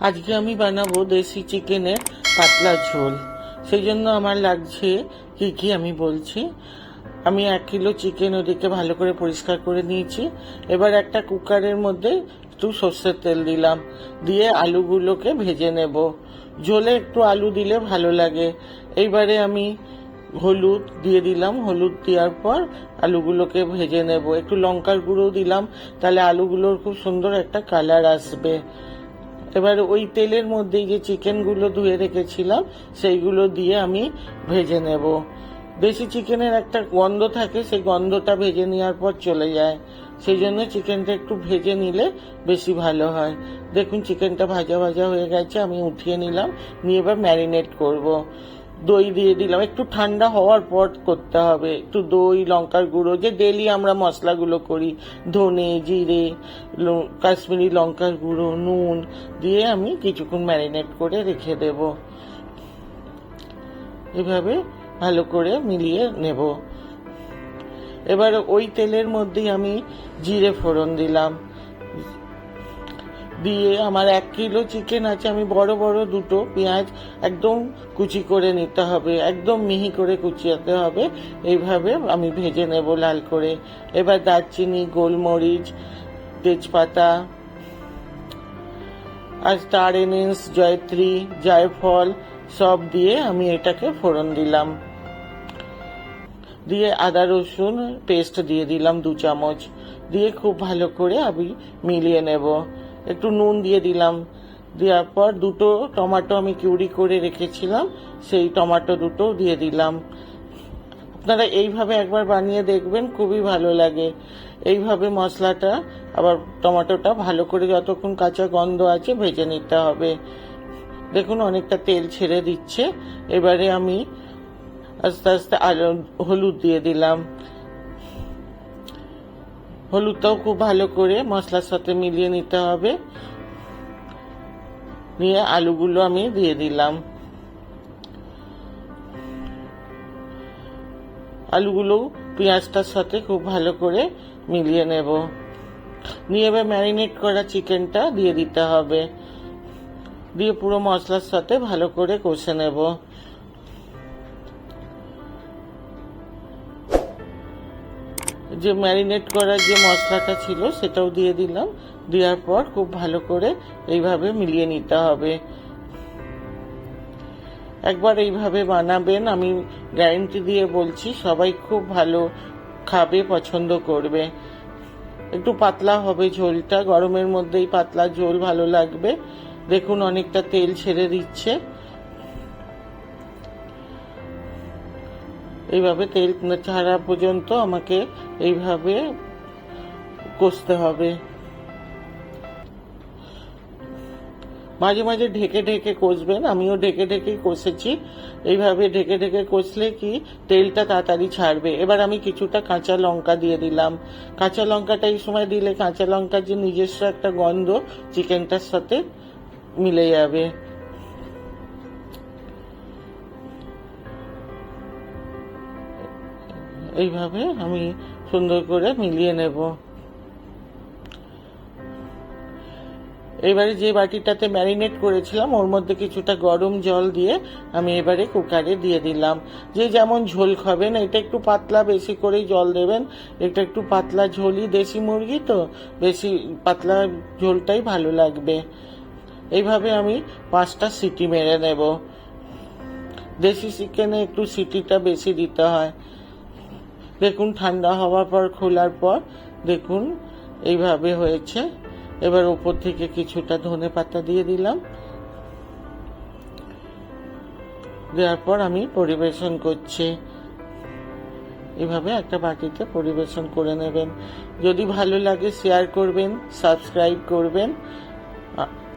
আজকে আমি বানাবো দেশি চিকেনের পাতলা ঝোল। সেই জন্য আমার লাগছে কি কি আমি বলছি। আমি এক কিলো চিকেন ওদিকে ভালো করে পরিষ্কার করে নিয়েছি। এবার একটা কুকারের মধ্যে একটু সর্ষের তেল দিলাম। দিয়ে আলুগুলোকে ভেজে নেব। ঝোলে একটু আলু দিলে ভালো লাগে। এইবারে আমি হলুদ দিয়ে দিলাম। হলুদ দেওয়ার পর আলুগুলোকে ভেজে নেব। একটু লঙ্কার গুঁড়ো দিলাম। তাহলে আলুগুলোর খুব সুন্দর একটা কালার আসবে। এবার ওই তেলের মধ্যে যে চিকেনগুলো ধুয়ে রেখেছিলাম, সেইগুলো দিয়ে আমি ভেজে নেব। দেশি চিকেনের একটা গন্ধ থাকে, সেই গন্ধটা ভেজে নেওয়ার পর চলে যায়। সেই জন্য চিকেনটা একটু ভেজে নিলে বেশি ভালো হয়। দেখুন, চিকেনটা ভাজা ভাজা হয়ে গেছে, আমি উঠিয়ে নিলাম, নিয়ে এবার ম্যারিনেট করব। দই দিয়ে দিলাম। একটু ঠান্ডা হওয়ার পর করতে হবে। একটু দই, লঙ্কার গুঁড়ো, যে ডেলি আমরা মশলাগুলো করি, ধনে, জিরে কাশ্মীরি লঙ্কার গুঁড়ো, নুন দিয়ে আমি কিছুক্ষণ ম্যারিনেট করে রেখে দেব। এভাবে ভালো করে মিলিয়ে নেব। এবার ওই তেলের মধ্যেই আমি জিরে ফোড়ন দিলাম। দিয়ে আমার এক কিলো চিকেন আছে, আমি বড় বড় দুটো পেঁয়াজ একদম কুচি করে নিতে হবে, একদম মিহি করে কুচিয়াতে হবে। এইভাবে আমি ভেজে নেব লাল করে। এবার দারচিনি, গোলমরিচ, তেজপাতা আর স্টার এনিস জয়ত্রী, জায়ফল সব দিয়ে আমি এটাকে ফোড়ন দিলাম। দিয়ে আদা, রসুন পেস্ট দিয়ে দিলাম দু চামচ। দিয়ে খুব ভালো করে আমি মিলিয়ে নেব। একটু নুন দিয়ে দিলাম। দেওয়ার পর দুটো টমাটো আমি কিউরি করে রেখেছিলাম, সেই টমাটো দুটো দিয়ে দিলাম। আপনারা এইভাবে একবার বানিয়ে দেখবেন, খুবই ভালো লাগে। এইভাবে মশলাটা, আবার টমেটোটা ভালো করে যতক্ষণ কাঁচা গন্ধ আছে ভেজে নিতে হবে। দেখুন অনেকটা তেল ছেড়ে দিচ্ছে। এবারে আমি আস্তে আস্তে আলু, হলুদ দিয়ে দিলাম। হলুদটাও খুব ভালো করে মশলার সাথে মিলিয়ে নিতে হবে। নিয়ে আলুগুলো আমি দিয়ে দিলাম। আলুগুলো পেঁয়াজটার সাথে খুব ভালো করে মিলিয়ে নেব। নিয়ে এবার ম্যারিনেট করা চিকেনটা দিয়ে দিতে হবে। দিয়ে পুরো মশলার সাথে ভালো করে কষে নেব। যে ম্যারিনেট করার যে মশলাটা ছিল, সেটাও দিয়ে দিলাম। দেওয়ার পর খুব ভালো করে এইভাবে মিলিয়ে নিতে হবে। একবার এইভাবে বানাবেন, আমি গ্যারেন্টি দিয়ে বলছি, সবাই খুব ভালো খাবে, পছন্দ করবে। একটু পাতলা হবে ঝোলটা, গরমের মধ্যেই পাতলা ঝোল ভালো লাগবে। দেখুন, অনেকটা তেল ছেড়ে দিচ্ছে। এইভাবে তেল ছাড়া পর্যন্ত আমাকে এইভাবে কষতে হবে। মাঝে মাঝে ঢেকে ঢেকে কষবেন, আমিও ঢেকে ঢেকেই কষেছি। এইভাবে ঢেকে ঢেকে কষলে কি তেলটা তাড়াতাড়ি ছাড়বে। এবার আমি কিছুটা কাঁচা লঙ্কা দিয়ে দিলাম। কাঁচা লঙ্কাটা এই সময় দিলে কাঁচা লঙ্কার যে নিজস্ব একটা গন্ধ, চিকেনটার সাথে মিলে যাবে। এইভাবে আমি সুন্দর করে মিলিয়ে নেব। এবারে যে বাটিটাতে ম্যারিনেট করেছিলাম, ওর মধ্যে কিছুটা গরম জল দিয়ে আমি এবারে কুকারে দিয়ে দিলাম। যে যেমন ঝোল খাবেন, এটা একটু পাতলা বেশি করেই জল দেবেন। এটা একটু পাতলা ঝোলই দেশি মুরগি তো, বেশি পাতলা ঝোলটাই ভালো লাগবে। এইভাবে আমি পাঁচটা সিটি মেরে নেব। দেশি চিকেনে একটু সিটিটা বেশি দিতে হয়। দেখুন, ঠান্ডা হওয়ার পর, খোলার পর, দেখুন, এইভাবে হয়েছে। এবার উপর থেকে কিছুটা ধনে পাতা দিয়ে দিলাম। দেওয়ার পর আমি পরিবেশন করছি। এভাবে একটা বাটিতে পরিবেশন করে নেবেন। যদি ভালো লাগে শেয়ার করবেন সাবস্ক্রাইব করবেন।